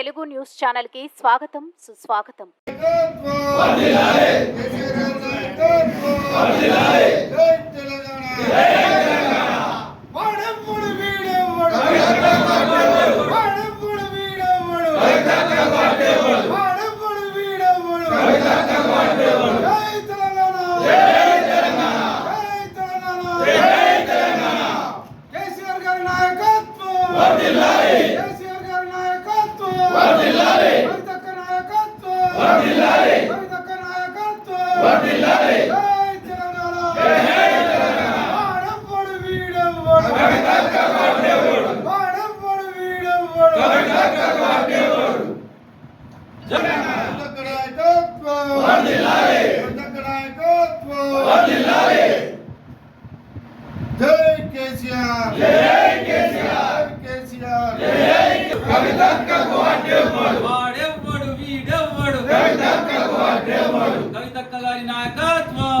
Telugu news ఛానల్కి స్వాగతం సుస్వాగతం. కేసీఆర్ నాయకత్వం కవితక్క నాయకత్వం జై తెలంగాణ వాడెవ్వడు వీడెవ్వడు వాడెవ్వడు వీడెవ్వడు కవితక్క నాయకత్వం కవితక్క నాయకత్వం జై కేసీఆర్ జై కేసీఆర్ కేసీఆర్ వాడెవ్వడు వీడెవ్వడు కవితక్క గారి నాయకత్వం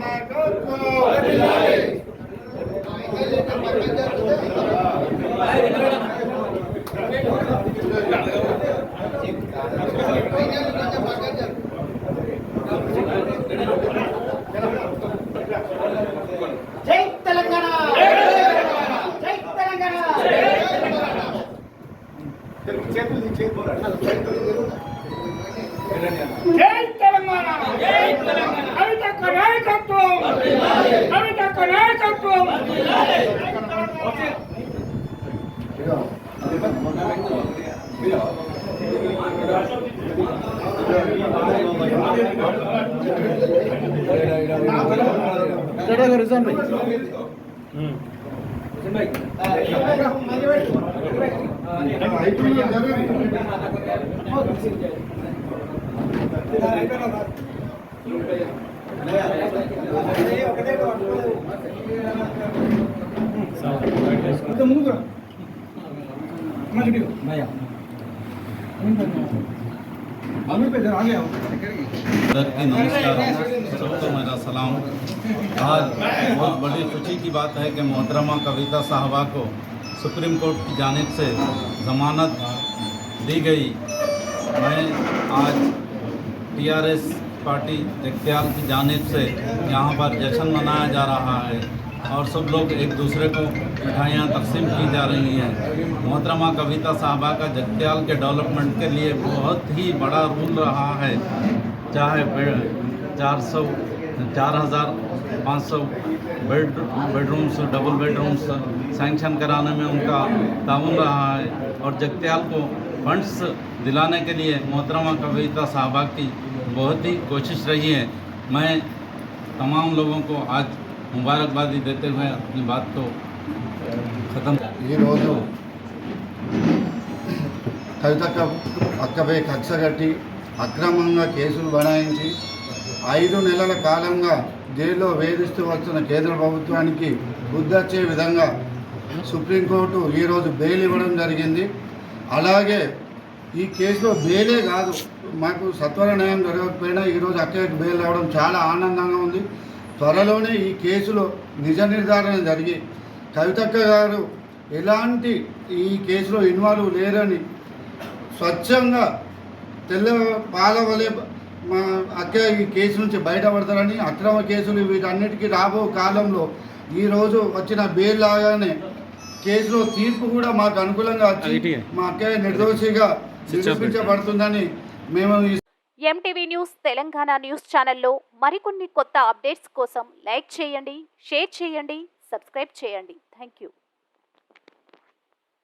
నాయకత్వం జై తెలంగాణ! జై తెలంగాణ! జై తెలంగాణ జై తెలంగాణ కవితక్క నాయకత్వం. కవితక్క నాయకత్వం. అయిపోయింది नमस्कार। सबको मेरा सलाम आज बहुत बड़ी खुशी की बात है कि मोहतरमा कविता साहबा को सुप्रीम कोर्ट की जानिब से ज़मानत दी गई। मैं आज टीआरएस पार्टी जगत्याल की जानब से यहाँ पर जश्न मनाया जा रहा है और सब लोग एक दूसरे को मिठाइयाँ तकसीम की जा रही हैं। मोहतरमा कविता साहबा का जगत्याल के डेवलपमेंट के लिए बहुत ही बड़ा रोल रहा है। चाहे चार सौ, चार हज़ार पाँच सौ bed, bedrooms, double bedrooms sanction कराने में उनका ताउन रहा है और जगत्याल को फंड्स दिलाने के लिए मोहतरमा कविता साहबा की बहुत ही कोशिश रही है मैं तमाम लोगों को आज मुबारकबादी देते हुए अपनी बात को ख़त्म ఈరోజు కవితక్క అక్కపై కక్ష కట్టి అక్రమంగా కేసులు బనాయించి ఐదు నెలల కాలంగా జైల్లో వేధిస్తూ వస్తున్న కేంద్ర ప్రభుత్వానికి బుద్ధొచ్చే విధంగా సుప్రీంకోర్టు ఈరోజు బెయిల్ ఇవ్వడం జరిగింది అలాగే ఈ కేసులో బెయిలే కాదు. మాకు సత్వర న్యాయం జరగకపోయినా ఈరోజు అక్కడికి బెయిల్ రావడం చాలా ఆనందంగా ఉంది. త్వరలోనే ఈ కేసులో నిజ నిర్ధారణ జరిగి కవితక్క గారు ఎలాంటి ఈ కేసులో ఇన్వాల్వ్ లేరని స్వచ్ఛంగా తెల్ల పాలవలే మా అక్క ఈ కేసు నుంచి బయటపడతారని అక్రమ కేసులు వీటన్నిటికీ రాబో కాలంలో ఈరోజు వచ్చిన బెయిల్ లాగానే కేసులో తీర్పు కూడా మాకు అనుకూలంగా వచ్చి మా అక్క నిర్దోషిగా నిరూపించబడుతుందని మేము ఎంటీవీ న్యూస్ తెలంగాణ న్యూస్ ఛానల్లో మరికొన్ని కొత్త అప్డేట్స్ కోసం లైక్ చేయండి షేర్ చేయండి సబ్స్క్రైబ్ చేయండి. Thank you